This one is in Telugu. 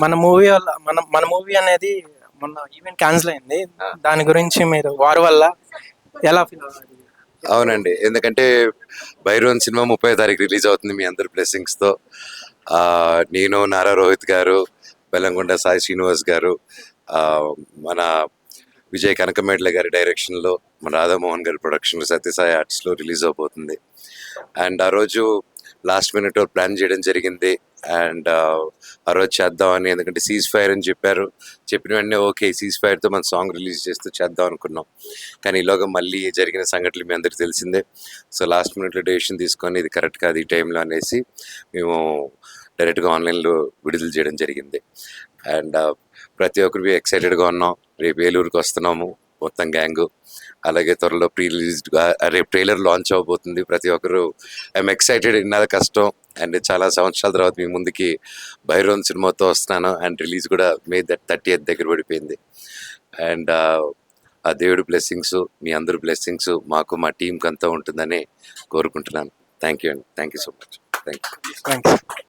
మన మూవీ వల్ల మన మన మూవీ అనేది మొన్న ఈవెంట్ క్యాన్సిల్ అయింది. దాని గురించి మీరు వారి వల్ల ఎలా ఫీల్ అవుతుంది? అవునండి. ఎందుకంటే భైరవన్ సినిమా ముప్పై తారీఖు రిలీజ్ అవుతుంది మీ అందరి blessings తో. ఆ, నేను నారా రోహిత్ గారు బెల్లంకొండ సాయి శ్రీనివాస్ గారు మన విజయ్ కనకమేడ్ల గారి డైరెక్షన్లో మన రాధామోహన్ గారి ప్రొడక్షన్లో సత్యసాయి ఆర్ట్స్లో రిలీజ్ అవబోతుంది. అండ్ ఆ రోజు లాస్ట్ మినిట్ ప్లాన్ చేయడం జరిగింది. అండ్ ఆ రోజు చేద్దామని ఎందుకంటే సీజ్ ఫైర్ అని చెప్పారు. చెప్పిన వెంటనే ఓకే సీజ్ ఫైర్తో మన సాంగ్ రిలీజ్ చేస్తూ చేద్దాం అనుకున్నాం. కానీ ఈలోగా మళ్ళీ జరిగిన సంఘటనలు మీ అందరికీ తెలిసిందే. సో లాస్ట్ మినిట్లో డెసిషన్ తీసుకొని ఇది కరెక్ట్ కాదు ఈ టైంలో అనేసి మేము డైరెక్ట్గా ఆన్లైన్లో విడుదల చేయడం జరిగింది. అండ్ ప్రతి ఒక్కరికి ఎక్సైటెడ్గా ఉన్నాం. రేపు ఏలూరుకి వస్తున్నాము. మొత్తం గ్యాంగు. అలాగే త్వరలో ప్రీ రిలీజ్ రేపు ట్రైలర్ లాంచ్ అవబోతుంది ప్రతి ఒక్కరు. ఐఎమ్ ఎక్సైటెడ్ ఇన్నది కష్టం. అండ్ చాలా సంవత్సరాల తర్వాత మీ ముందుకి భైరవన్ సినిమాతో వస్తున్నాను. అండ్ రిలీజ్ కూడా మే థర్టీ ఎయిత్ దగ్గర పడిపోయింది. అండ్ ఆ దేవుడి బ్లెస్సింగ్స్ మీ అందరి బ్లెస్సింగ్స్ మాకు మా టీంకి అంతా ఉంటుందని కోరుకుంటున్నాను. థ్యాంక్ యూ అండి thank you so much thank you